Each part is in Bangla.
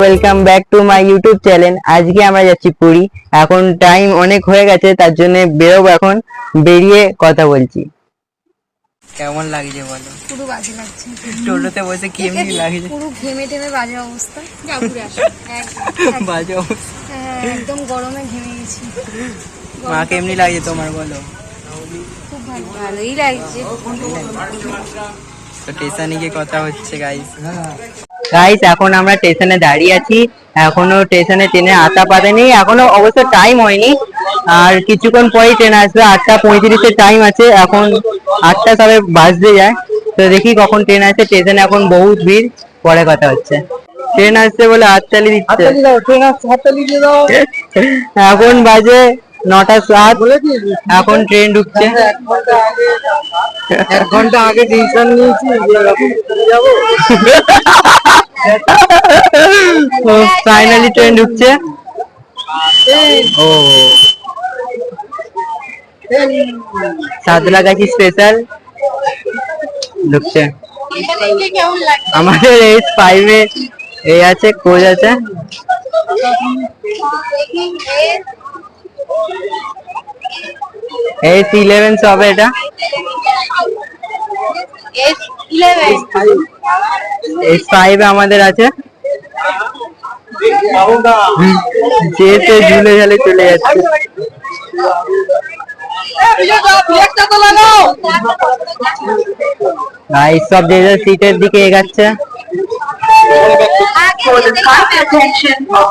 Welcome back to my YouTube channel আজকে আমরা যাচ্ছি পুরী। এখন টাইম অনেক হয়ে গেছে তার জন্য বেরোবো এখন। বেরিয়ে কথা বলছি। কেমন লাগছে বলো? পুরো বাজে লাগছে। টোটোতে বসে কেমনি লাগছে? পুরো ঘেমে টেমে বাজে অবস্থা। যা ঘুরে আসো। একদম বাজে অবস্থা। হ্যাঁ, একদম গরমে ঘেমে গেছি। মা কেমনি লাগছে তোমার বলো। খুব ভালো। ভালোই লাগছে। তো স্টেশনে গিয়ে কথা হচ্ছে গাইস গাইস এখন আমরা স্টেশনে দাঁড়িয়ে আছি। এখনও স্টেশনে ট্রেনে আতা পাতা নেই এখনও অবশ্য টাইম হয়নি। আর কিছুক্ষণ পরেই ট্রেন আসবে। আটটা পঁয়ত্রিশের টাইম আছে। এখন আটটা সবে বাজতে যায়। তো দেখি কখন ট্রেন আসে। স্টেশনে এখন বহুত ভিড়। পরে কথা হচ্ছে। ট্রেন আসছে বলে হাততালি দিচ্ছে। এখন বাজে নটা সাত এখন ট্রেন ঢুকছে এক ঘণ্টা আগে ডিসিশন নিয়েছি ফাইনালি ট্রেন ঢুকছে ও সাতলাগাছি স্পেশাল ঢুকছে আমাদের এইচ ফাইভে এই আছে কোচ আছে এইচ ইলেভেন সবে এটা? এইচ ফাইভে আমাদের আছে। যেতে ঝুলে ঝালে চলে যাচ্ছে। ভাই সব যে সিটের দিকে এগাচ্ছে।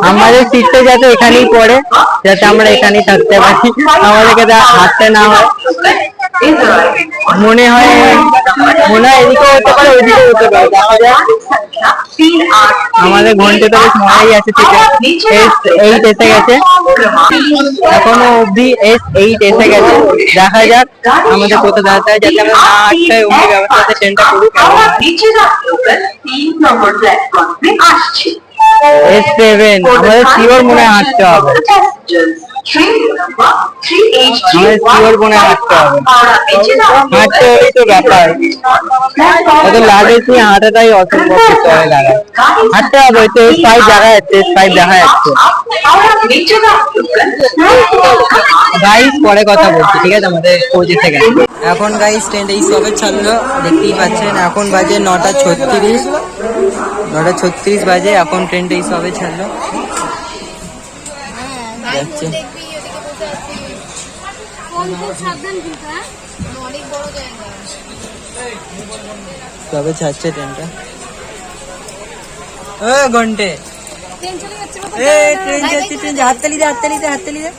আমাদের শিখতে যাতে এখানেই পড়ে, যাতে আমরা এখানেই থাকতে পারি। আমাদেরকে হাঁটতে না হয়। মনে হয় মনে হয় এদিকেও হতে পারে ওইদিকেও হতে পারে। দেখা যাক আমাদের ঘণ্টা তো বেশ মজাই আছে এইট এসে গেছে। এখনও অবধি এস এইট এসে গেছে। দেখা যাক আমাদের কোথাও দাঁড়াতে হয় যাতে আমরা না আটকায় অমনি ব্যবস্থা আছে ট্রেনটা করুক এস সেভেন আমাদের শিওর মনে হয় হাঁটতে হবে। আমাদের শিওর হাঁটতে হবে হাঁটতে হলেই তো ব্যাপার এত লাগেজ নিয়ে হাঁটাটাই অসম্ভব কিছু হয়ে দাঁড়ায় হাঁটতে হবে তো এস ফাইভ দেখা যাচ্ছে এস দেখা যাচ্ছে গাইস পরে কথা বলছি ঠিক আছে? আমাদের পৌঁছে থেকে। এখন গাইস ট্রেন এই সবে ছাড়লো দেখতেই পাচ্ছেন এখন বাজে নটা ছত্রিশ। নটা ছত্রিশ বাজে এখন ট্রেনটা এই সবে ছাড়লো। যাচ্ছে। সবে ছাড়ছে ট্রেনটা? ও, ঘন্টে। ট্রেন চলে যাচ্ছে, ট্রেন যাচ্ছে। ট্রেন হাততালি দে হাততালি দে হাততালি দে।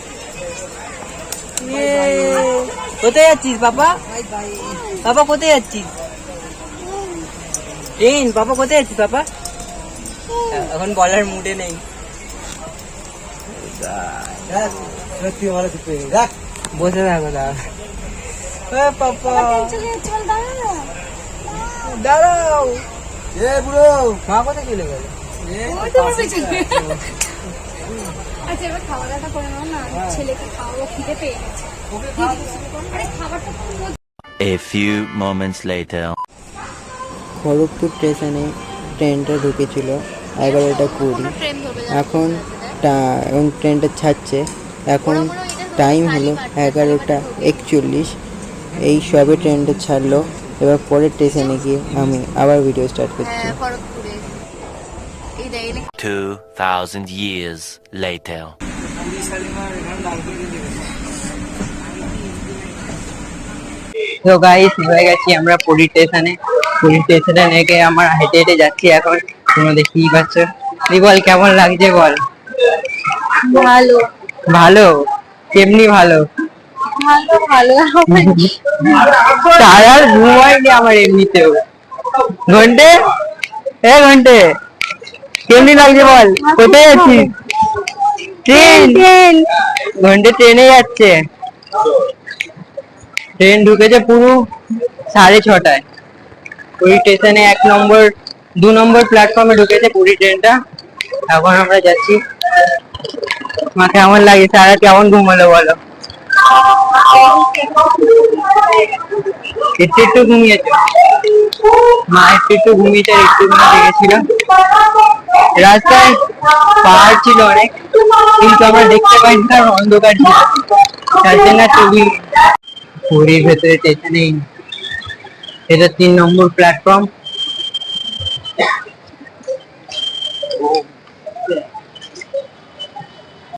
কোথায় যাচ্ছিস, বাবা? বাবা, কোথায় যাচ্ছিস? ট্রেন, বাবা, কোথায় যাচ্ছিস, বাবা? এখন বলার মুডে নেই। বসে থাকো দাঁড়া চলে যাচ্ছে দাঁড়াও। এ বুড়ো। মা কোথায় চলে গেল। আচ্ছা এবার খাওয়া দাওয়াটা করে নাও না। ছেলেকে খাওয়াবো খিদে পেয়ে গেছে। আরে খাবারটা A few moments later. Kharagpur স্টেশনে ট্রেনটা ঢুকেছিল এগারোটা কুড়ি। ট্রেন এখন টা- এখন ট্রেনটা ছাড়ছে। এখন টাইম হলো এগারোটা একচল্লিশ। এই সবে ট্রেনটা ছাড়লো। এবার পরের স্টেশনে গিয়ে আমি আবার ভিডিও স্টার্ট করছি। হ্যাঁ এনে 2,000 years later. তো গাইস হয়ে গেছি আমরা পুরী স্টেশনে পুরী স্টেশনে নেগে আমরা হেঁটে হেঁটে যাচ্ছি এখন। তোমরা দেখতেই পাচ্ছ। তুই বল কেমন লাগছে বল? ভালো। ভালো? কেমনি ভালো। ভালো ভালো। সারা ঘুম হয়নি আমার এমনিতেও। ঘন্টে? এ ঘন্টে কেমনি লাগছে বল? কোথায় ট্রেন। ঘন্টে ট্রেনে যাচ্ছে। ট্রেন ঢুকেছে পুরো সাড়ে ছটায়। পুরী স্টেশনে এক নম্বর দু নম্বর প্ল্যাটফর্মে ঢুকেছে পুরী ট্রেনটা। এখন আমরা যাচ্ছি। মা কেমন লাগে? সারা কেমন ঘুমালো বলো? একটু একটু ঘুমিয়েছে। মা একটু একটু ঘুমিয়েছে একটু ঘুমিয়ে দেখেছিল রাস্তায় পাহাড় ছিল অনেক, কিন্তু আমরা দেখতে পাইনি কারণ অন্ধকার ছিল। তার জন্য খুবই পুরীর ভেতরে স্টেশনেই এটা তিন নম্বর প্ল্যাটফর্ম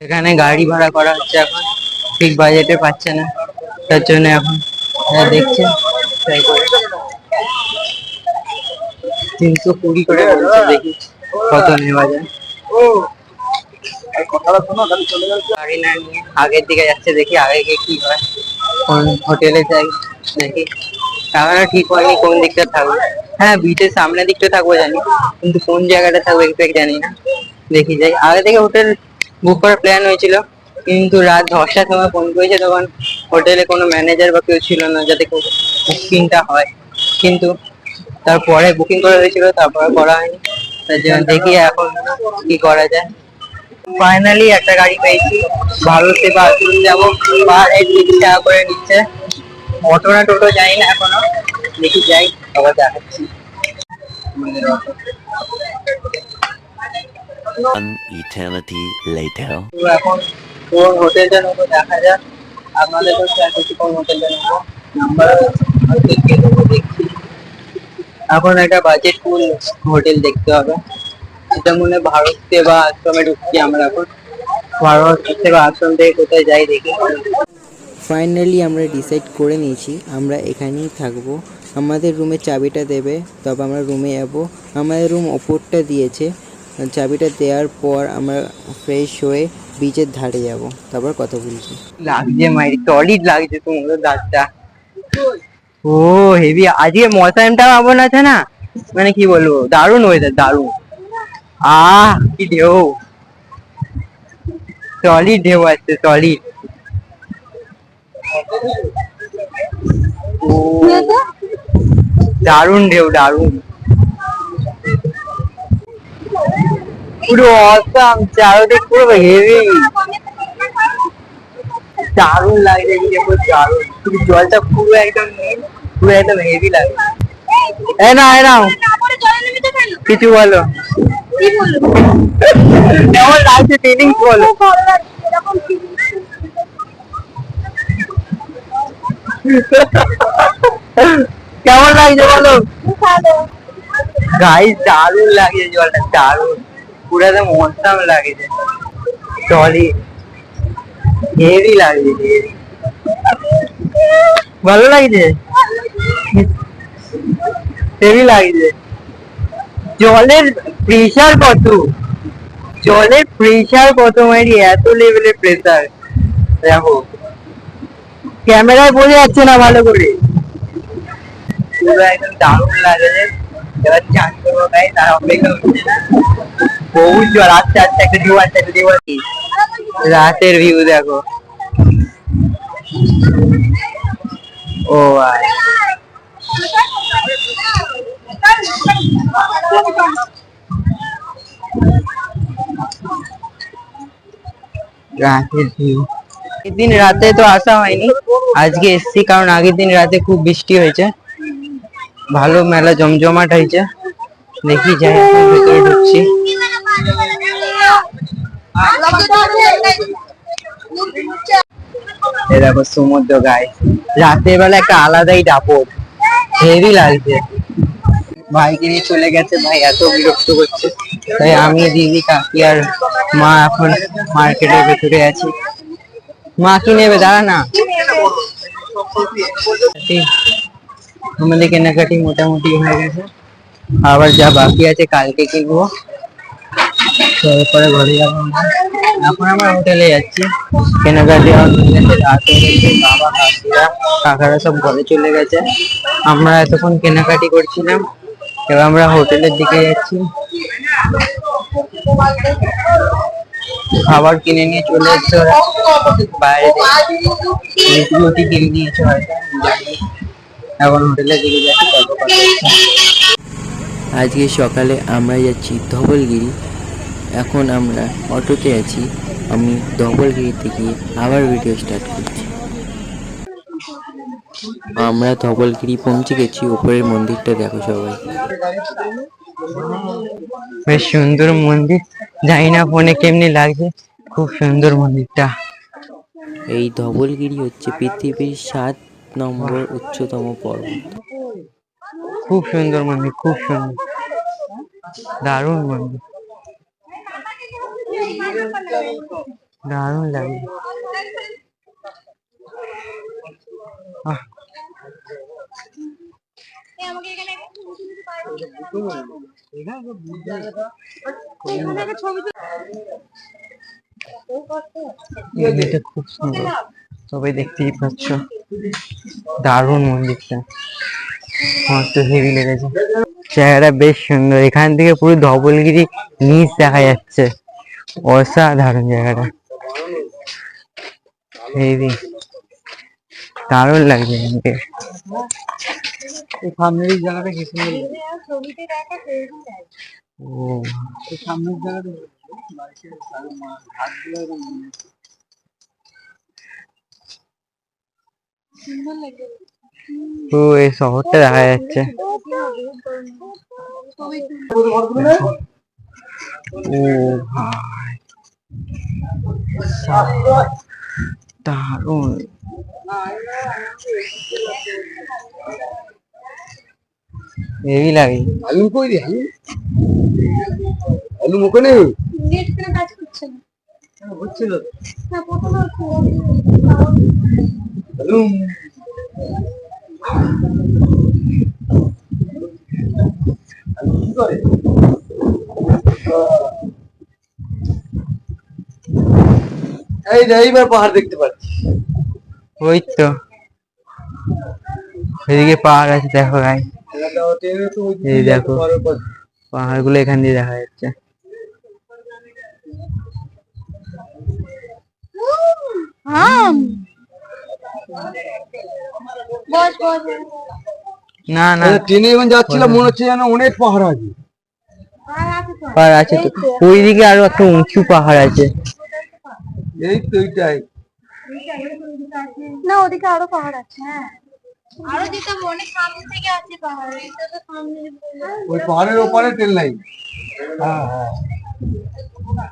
এখানে গাড়ি ভাড়া করা হচ্ছে এখন। ঠিক বাজেটে পাচ্ছে না। তার জন্য এখন দেখছে তিনশো কুড়ি করে বলছে, দেখি কত নেওয়া যায়। গাড়ি না নিয়ে আগের দিকে যাচ্ছে, দেখি আগে গিয়ে কি হয়। কোন হোটেলে যাই নাকি টাকাটা ঠিক হয়নি, কোন দিকটা থাকব। হ্যাঁ বিচের সামনের দিকটা থাকব জানি, কিন্তু কোন জায়গাটা থাকব এক্সাক্ট জানি না। দেখি যাই। আগে থেকে হোটেল বুক করার প্ল্যান হয়েছিল, কিন্তু রাত দশটার সময় ফোন করেছে তখন হোটেলে কোনো ম্যানেজার বা কেউ ছিল না যাতে বুকিংটা হয়। কিন্তু তারপরে বুকিং করা হয়েছিল, তারপরে করা হয়নি। তার জন্য দেখি এখন কি করা যায়। ফাইনালি একটা গাড়ি পেয়েছি, ভালো সেবা আসুন যাব। পার হেড তিরিশ টাকা করে নিচ্ছে। অটো না টোটো যাই না এখনও, দেখি যাই আবার দেখাচ্ছি আমাদের অটো One eternity later. তো এখন কোন হোটেলটা নেব দেখা যাক আপনাদের তো শেয়ার কোন হোটেলটা নেব নাম্বার হোটেলকে দেবো দেখছি এখন একটা বাজেট ফুল হোটেল দেখতে হবে। এটা মনে হয় ভারত সেবা আশ্রমে ঢুকছি আমরা এখন। ভারত সেবা আশ্রম থেকে কোথায় যাই দেখি। ফাইনালি আমরা ডিসাইড করে নিয়েছি আমরা এখানেই থাকব। আমাদের রুমের চাবিটা দেবে তবে আমরা রুমে যাব। আমাদের রুম ওপরটা দিয়েছে। চাবিটা দেওয়ার পর আমরা ফ্রেশ হয়ে বিচের ধারে যাব। তারপর কথা বলছি। লাগছে মাইরি সলিড লাগছে তোমার দাঁতটা। ও হেভি আজকে মশাইমটা পাবো না আছে না মানে কি বলব? দারুণ ওয়েদার দারুণ। আহ, কি ঢেউ। সলিড ঢেউ আসছে সলিড ও, দারুণ ঢেউ, দারুণ। পুরো অসাম চারোদিক পুরো হেভি দারুণ লাগছে পুরো দারুণ। পুরো জলটা পুরো একদম নীল পুরো একদম হেভি লাগে। এ না এ নাও। কিছু বলো। কেমন লাগছে ফিলিংস বলো। কেমন লাগছে বলো। গাইস দারুণ লাগছে জলটা দারুণ। পুরো একদম অসাম লাগছে। চলি হেভি লাগছে। হেভি ভালো লাগছে? হেভি লাগছে। জলের প্রেশার কত? জলের প্রেশার কত মাইরি? এত লেভেলের প্রেশার দেখো। ক্যামেরায় বোঝা যাচ্ছে না ভালো করে। পুরো একদম দারুণ লাগছে। এবার চান করব গাই তার অপেক্ষা হচ্ছে না বহু জল আস্তে আস্তে একটা ঢেউ আসছে একটা ঢেউ আসছে রাতের ভিউ দেখো। ও ভাই রাতের ভিউ দিন রাতে তো আসা হয়নি। আজকে এসছি কারণ আগের দিন রাতে খুব বৃষ্টি হয়েছে। ভালো মেলা জমজমাট হয়েছে। দেখি যাই, এখন ভেতরে ঢুকছি। এ দেখো সমুদ্র গায়ে রাতের বেলা একটা আলাদাই দাপট। হেভি লাগছে। ভাইকে নিয়ে চলে গেছে, ভাই এত বিরক্ত করছে। তাই আমি দিদি, কাকি আর মা এখন মার্কেটের ভেতরে আছি। মা কি নেবে? দাঁড়া না। আমাদের কেনাকাটি মোটামুটি হয়ে গেছে। আবার যা বাকি আছে, কালকে কিনবো। তারপরে ঘরে যাব। এখন আমরা হোটেলে যাচ্ছি। কেনাকাটি কাকিরা সব ঘরে চলে গেছে। আমরা এতক্ষণ কেনাকাটি করছিলাম, এবার আমরা হোটেলের দিকে যাচ্ছি। খাবার কিনে নিয়ে চলে এসছে ওরা। বাইরে রুটি কিনে নিয়েছে হয়তো এখন হোটেলের দিকে যাচ্ছি। আজকে সকালে আমরা যাচ্ছি ধবলগিরি। এখন আমরা অটোতে আছি। আমি ধবলগিরিতে গিয়ে আবার ভিডিও স্টার্ট করছি। আমরা ধবলগিরি পৌঁছে গেছি উপরের মন্দিরটা দেখো সবাই। বেশ সুন্দর মন্দির। জানি না ফোনে কেমনি লাগছে খুব সুন্দর মন্দিরটা। এই ধবলগিরি হচ্ছে পৃথিবীর সাত নম্বর উচ্চতম পর্বত। খুব সুন্দর মন্দির খুব সুন্দর। দারুণ মন্দির দারুণ লাগে আহ, আমাকে এখানে একটা ছবি তুলতে পারব? এখানে একটা ছবি তুলতে মন্দিরটা খুব সুন্দর সবাই দেখতেই পাচ্ছ দারুণ মন্দিরটা আমার তো হেভি লেগেছে। জায়গাটা বেশ সুন্দর। এখান থেকে পুরো ধবলগিরি নিচ দেখা যাচ্ছে। অসাধারণ জায়গাটা। হেভি দারুণ লাগছে এখান থেকে সামনের জায়গাটা কি সুন্দর ও। সামনের জায়গাটা ও এই শহরটা দেখা যাচ্ছে। ও হেভি লাগে আলু কই রে? আলু আলু ওখানে নেট কেন কাজ করছে না হচ্ছিল না প্রথমে আলু আলু কি করে এই যে এইবার পাহাড় দেখতে পাচ্ছি। ওই তো। এদিকে পাহাড় আছে দেখো ভাই এটা তো ট্রেনে তো ওই এই দেখো। পাহাড়গুলো এখান দিয়ে দেখা যাচ্ছে। না না। ট্রেনে যখন যাচ্ছিলাম মনে হচ্ছে যেন অনেক পাহাড় আছে। পাহাড় আছে তো। ওইদিকে আরও একটা উঁচু পাহাড় আছে। এই তো এইটাই না ওদিকে আরও পাহাড় আছে হ্যাঁ। আরও যেটা অনেক সামনে থেকে আছে পাহাড় এটা তো সামনে ওই পাহাড়ের ওপারে ট্রেন লাইন হ্যাঁ হ্যাঁ। দেবে।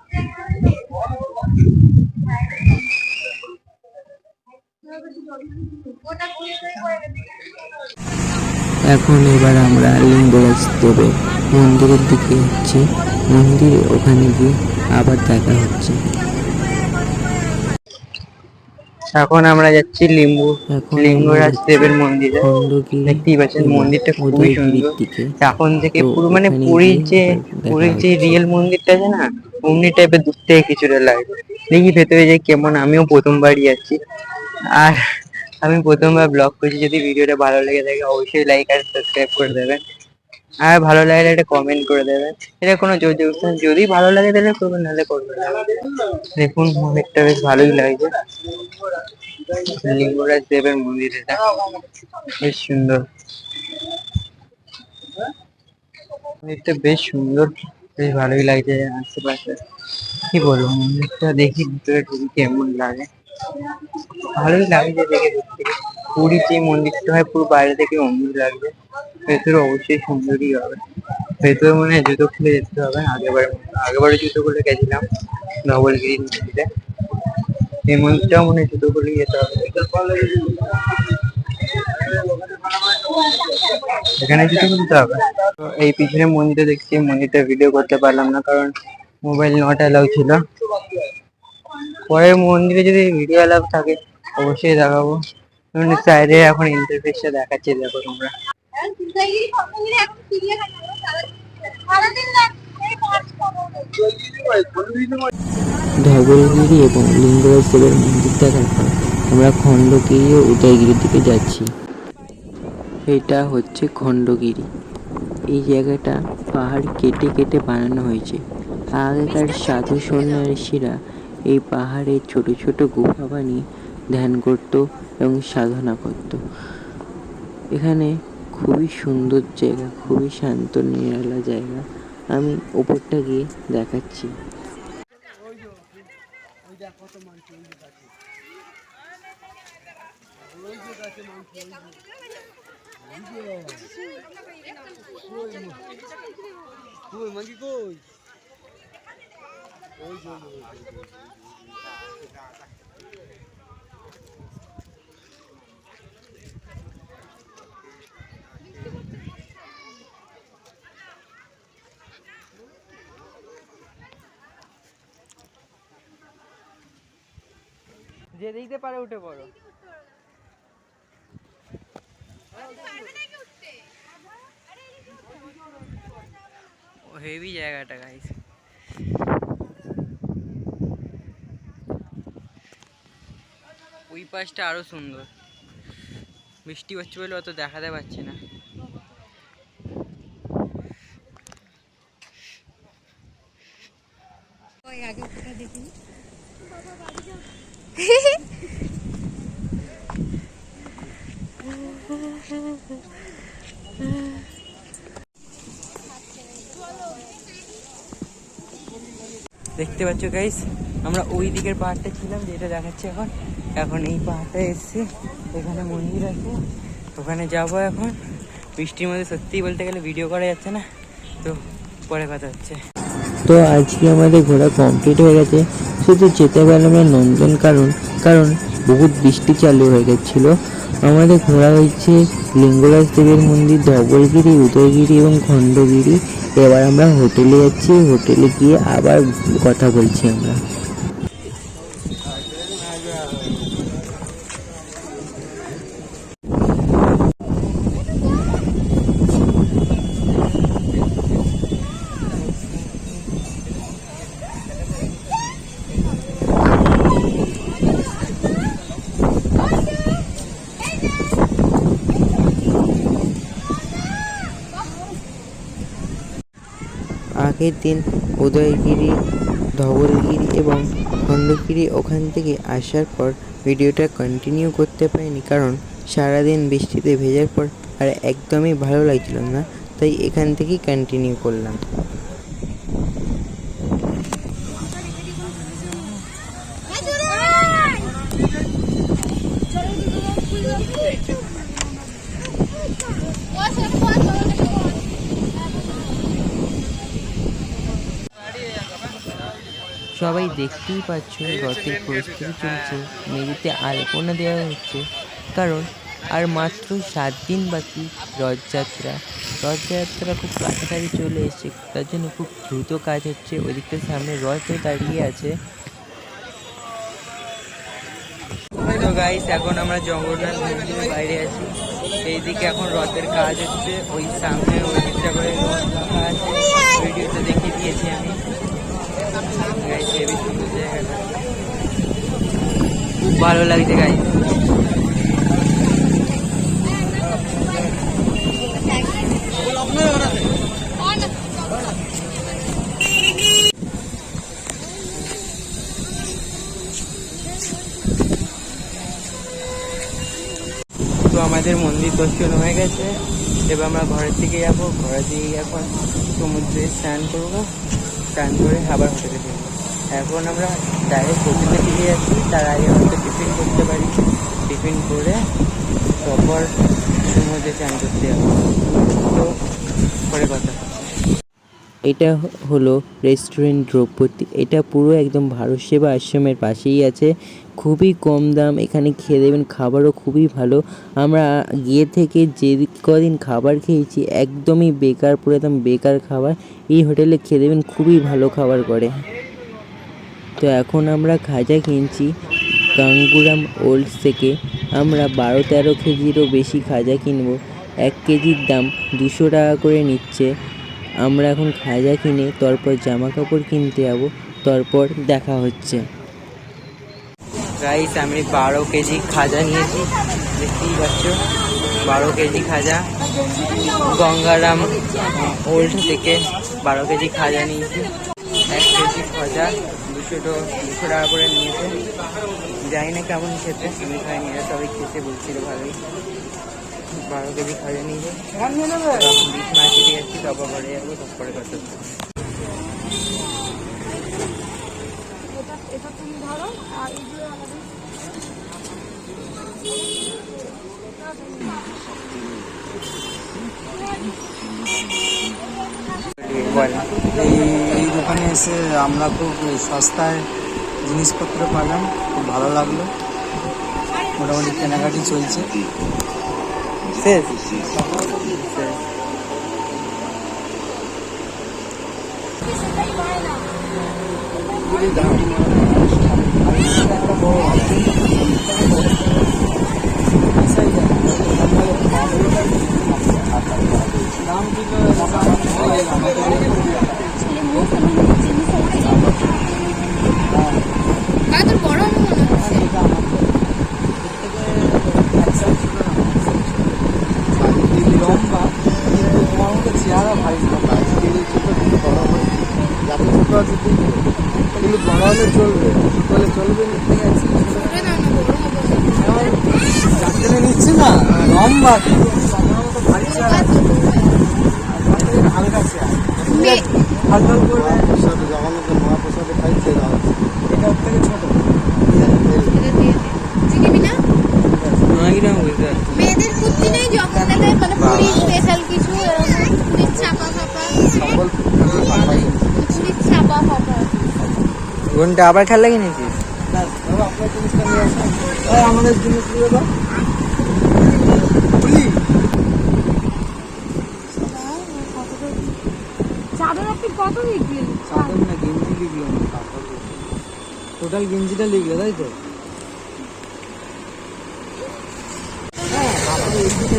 এখন এবার আমরা লিঙ্গরাজ দেবের মন্দিরের দিকে যাচ্ছি। মন্দিরে ওখানে গিয়ে আবার দেখা হচ্ছে। এখন আমরা যাচ্ছি লিম্বু। লিঙ্গরাজ দেবের মন্দিরে। দেখতেই পাচ্ছেন মন্দিরটা খুবই সুন্দর। এখন থেকে পুরো মানে পুরীর যে পুরীর যে রিয়েল মন্দিরটা আছে না অমনি টাইপের দূর থেকে কিছুটা লাগে। দেখি ভেতরে যে কেমন আমিও প্রথমবারই যাচ্ছি আর আমি প্রথমবার ব্লগ করছি যদি ভিডিওটা ভালো লেগে থাকে অবশ্যই লাইক আর সাবস্ক্রাইব করে দেবেন। আর ভালো লাগলে একটা কমেন্ট করে দেবেন। এটা কোনো জবরদস্তি যদি ভালো লাগে তাহলে করবেন, নাহলে করবেন দেখুন, মন্দিরটা বেশ ভালোই লাগছে। লিঙ্গরাজ দেবের মন্দির এটা বেশ সুন্দর। মন্দিরটা বেশ সুন্দর, বেশ ভালোই লাগছে আশেপাশে। কি বলব, মন্দিরটা দেখি ভিতরে ঢুকি কেমন লাগে। ভালোই লাগছে দেখে দেখতে পুরী যে মন্দিরটা হয়, পুরো বাইরে থেকে অন্য লাগবে। ভেতরে অবশ্যই সুন্দরই হবে। ভেতরে মনে হয় জুতো খুলে যেতে হবে। আগেবারে আগেবারে জুতো খুলে গেছিলাম নবলগিরি মন্দিরে। এই মন্দিরটাও মনে হয় জুতো খুলে যেতে হবে। এখানে জুতো খুলতে হবে। এই পিছনে মন্দিরে দেখছি মন্দিরটা ভিডিও করতে পারলাম না, কারণ মোবাইল নট অ্যালাউ ছিল। পরে মন্দিরে যদি ভিডিও অ্যালাউ থাকে, অবশ্যই দেখাবো। সাইডে এখন ইন্টারফেসটা দেখাচ্ছে, দেখো তোমরা। ধবলগিরি এবং লিঙ্গরাজ মন্দির দেখার পর আমরা খণ্ডগিরি ও উদয়গিরির দিকে যাচ্ছি। এটা হচ্ছে খণ্ডগিরি। এই জায়গাটা পাহাড় কেটে কেটে বানানো হয়েছে। আগেকার সাধু সন্ন্যাসীরা এই পাহাড়ে ছোট ছোট গুহা বানিয়ে ধ্যান করত। এবং সাধনা করত। এখানে খুবই সুন্দর জায়গা, খুবই শান্ত, নিরালা জায়গা। আমি ওপরটা গিয়ে দেখাচ্ছি। কই? মাগি কই যে দিতে পারে উঠে পড়ো। হেভি জায়গাটা গাইস ওই পাশটা আরও সুন্দর। বৃষ্টি হচ্ছে বলে অত দেখাতে পাচ্ছি না দেখতে পাচ্ছ গাইস আমরা ওই দিকের পাহাড়টা ছিলাম, যেটা দেখাচ্ছে এখন। এখন এই পাহাড়টা এসছে। এখানে মন্দির আছে। ওখানে যাব এখন। বৃষ্টির মধ্যে সত্যিই বলতে গেলে ভিডিও করা যাচ্ছে না। তো পরে কথা হচ্ছে। তো আজকে আমাদের ঘোরা কমপ্লিট হয়ে গেছে। শুধু যেতে পারলাম না নন্দন কারণ কারণ বহুত বৃষ্টি চালু হয়ে গেছিল। আমাদের ঘোরা হয়েছে লিঙ্গরাজ দেবের মন্দির, ধবলগিরি, উদয়গিরি এবং খণ্ডগিরি। এবার আমরা হোটেলে যাচ্ছি হোটেলে গিয়ে আবার কথা বলছি আমরা। দিন উদয়গিরি, ধবলগিরি এবং খণ্ডগিরি ওখান থেকে আসার পর ভিডিওটা কন্টিনিউ করতে পারিনি কারণ সারাদিন বৃষ্টিতে ভেজার পর আর একদমই ভালো লাগছিল না, তাই এখান থেকেই কন্টিনিউ করলাম সবাই দেখতেই পাচ্ছ রথের প্রস্তুতি চলছে। মেঝেতে আলপনা দেওয়া হচ্ছে। কারণ আর মাত্র সাত দিন বাকি রথযাত্রা। রথযাত্রা খুব কাছাকাছি চলে এসেছে। তার জন্য খুব দ্রুত কাজ হচ্ছে। ওদিকটার সামনে রথও দাঁড়িয়ে আছে। তো গাইস এখন আমরা জগন্নাথ মন্দিরের বাইরে আছি। এইদিকে এখন রথের কাজ হচ্ছে। ওই সামনে ওই দিকটা করে রথ আছে। ভিডিওতে দেখিয়ে দিয়েছি আমি। খুব ভালো লাগছে গাইস তো আমাদের মন্দির দর্শন হয়ে গেছে। এবার আমরা ঘরের দিকে যাব। ঘরের দিকে এখন সমুদ্রে স্নান করব। স্নান করে আবার হোটেলে এখন আমরা ডাইরেক্ট হোটেলে ফিরে যাচ্ছি তার আগে হয়তো টিফিন করতে পারি। টিফিন করে তারপর সমুদ্রে স্নান করতে তো পরে কথা এটা হলো রেস্টুরেন্ট দ্রৌপদী। এটা পুরো একদম ভারত সেবা আশ্রমের পাশেই আছে। খুবই কম দাম। এখানে খেয়ে দেবেন, খাবারও খুবই ভালো। আমরা গিয়ে থেকে যে কদিন খাবার খেয়েছি, একদমই বেকার পুরো একদম বেকার খাবার, এই হোটেলে খেয়ে দেবেন, খুবই ভালো খাবার করে। তো এখন আমরা খাজা কিনছি গাঙ্গুরাম ওল্ডস থেকে। আমরা বারো তেরো কেজিরও বেশি খাজা কিনবো। এক কেজির দাম দুশো টাকা করে নিচ্ছে। আমরা এখন খাজা কিনে তারপর জামা কাপড় কিনতে যাব, তারপর দেখা হচ্ছে। গাইস আমি বারো কেজি খাজা নিয়েছি। দেখতেই পাচ্ছ, বারো কেজি খাজা। গঙ্গারাম ওল্ড থেকে বারো কেজি খাজা নিয়েছি। এক কেজি দুশো টো দুশো টাকা করে নিয়েছে। জানি না কেমন খেতে আমি খাইনি এরা সবাই খেতে বলছিল ভালোই। বারো কেজি খাজা নিয়েছে। বিশ মার্কেটে যাচ্ছি ঘরে যাব তারপরে কথা এটা এটা তুমি ধরো আর এগুলো আমাদের বল। এই এই দোকানে এসে আমরা খুব সস্তায় জিনিসপত্র পেলাম খুব ভালো লাগল। মোটামুটি কেনাকাটি চলছে। শেষ? মা তোর বড় হবে হচ্ছে লম্বা কিন্তু কিন্তু বড় হলে চলবে ছোট হলে চলবে ঠিক আছে হবে নিচ্ছে না লম্বা কিন্তু মতো ভারী চেহারা আছে। মেয়েদের কুর্তি নেই জগন্নাথের মানে পুরী স্পেশাল কিছু এরকম পুরীর ছাপা ফাপা। সম্বল পুরীর ছাপা ফাপা। ঘণ্টা আবার খেলা কিনেছিস আমাদের জিনিস দিয়ে দাও বলি চাদর আপনি কত বিক্রি চাদর না গেঞ্জি লিখলো না টোটাল গেঞ্জিটা লিখলো তাই তো?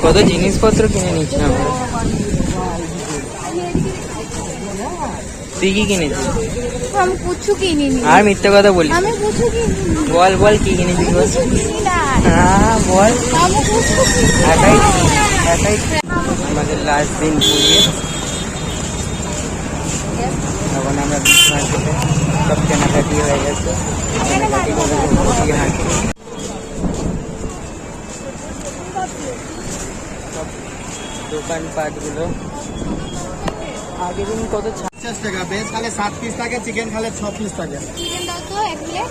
কত জিনিসপত্র কিনে নিচ্ছি আমরা? তুই কি কিনেছিস? আমি কুচু কিনিনি। আর মিথ্যে কথা বলিস আমি কুচু কিনিনি। বল বল কি কিনেছিস বল? হ্যাঁ বল। আমি কুচু একাই একাই আমাদের লাস্ট দিন পুড়িয়ে তখন আমরা বিচ মার্কেটে সব কেনাকাটি হয়ে গেছে। কেনাকাটি করে ঘুরিয়ে হাঁটি দোকানপাটগুলো আগের দিন কত পঞ্চাশ টাকা ভেজ খালে সাত পিস থাকে চিকেন খালে ছ পিস থাকে। চিকেন দাও তো এক প্লেট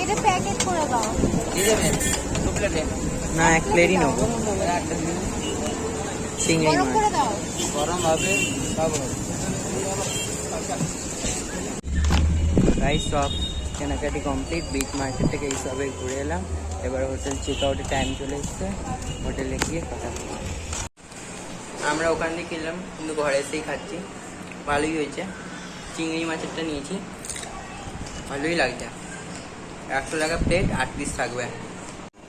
এটা প্যাকেট করে দাও। না এক প্লেটই নেব। চিংড়ি গরম মাছ। গরম হবে গাইস সব কেনাকাটি কমপ্লিট বিচ মার্কেট থেকে এইসবে ঘুরে এলাম। এবার হোটেল চেক আউটের টাইম চলে এসছে। হোটেলে গিয়ে কথা। আমরা ওখান থেকে কিনলাম কিন্তু ঘরে এসেই খাচ্ছি। ভালোই হয়েছে। চিংড়ি মাছেরটা নিয়েছি। ভালোই লাগছে। একশো টাকা প্লেট আট পিস থাকবে।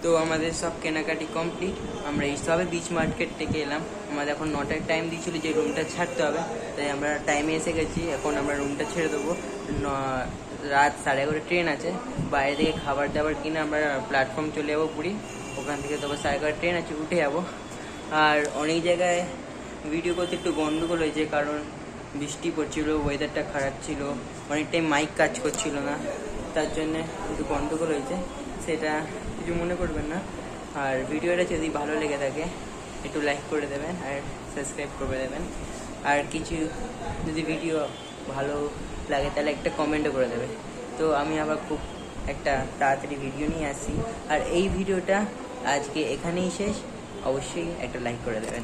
তো আমাদের সব কেনাকাটি কমপ্লিট আমরা এই সবে বিচ মার্কেট থেকে এলাম। আমাদের এখন নটার টাইম দিয়েছিল যে রুমটা ছাড়তে হবে। তাই আমরা টাইমে এসে গেছি। এখন আমরা রুমটা ছেড়ে দেবো। রাত সাড়ে এগারো ট্রেন আছে। বাইরে থেকে খাবার দাবার কিনে আমরা প্ল্যাটফর্ম চলে যাব পুরী। ওখান থেকে তবে সাড়ে এগারো ট্রেন আছে, উঠে যাব। আর অনেক জায়গায় ভিডিও করতে একটু গন্ডগোল হয়েছে, কারণ বৃষ্টি পড়ছিল ওয়েদারটা খারাপ ছিল। অনেক টাইম মাইক কাজ করছিল না। তার জন্যে একটু গন্ডগোল হয়েছে। সেটা কিছু মনে করবেন না। আর ভিডিওটা যদি ভালো লেগে থাকে, একটু লাইক করে দেবেন আর সাবস্ক্রাইব করে দেবেন। আর কিছু যদি ভিডিও ভালো লাগে, তাহলে একটা কমেন্টও করে দেবেন। তো আমি আবার খুব একটা তাড়াতাড়ি ভিডিও নিয়ে আসি আর এই ভিডিওটা আজকে এখানেই শেষ। অবশ্যই একটা লাইক করে দেবেন।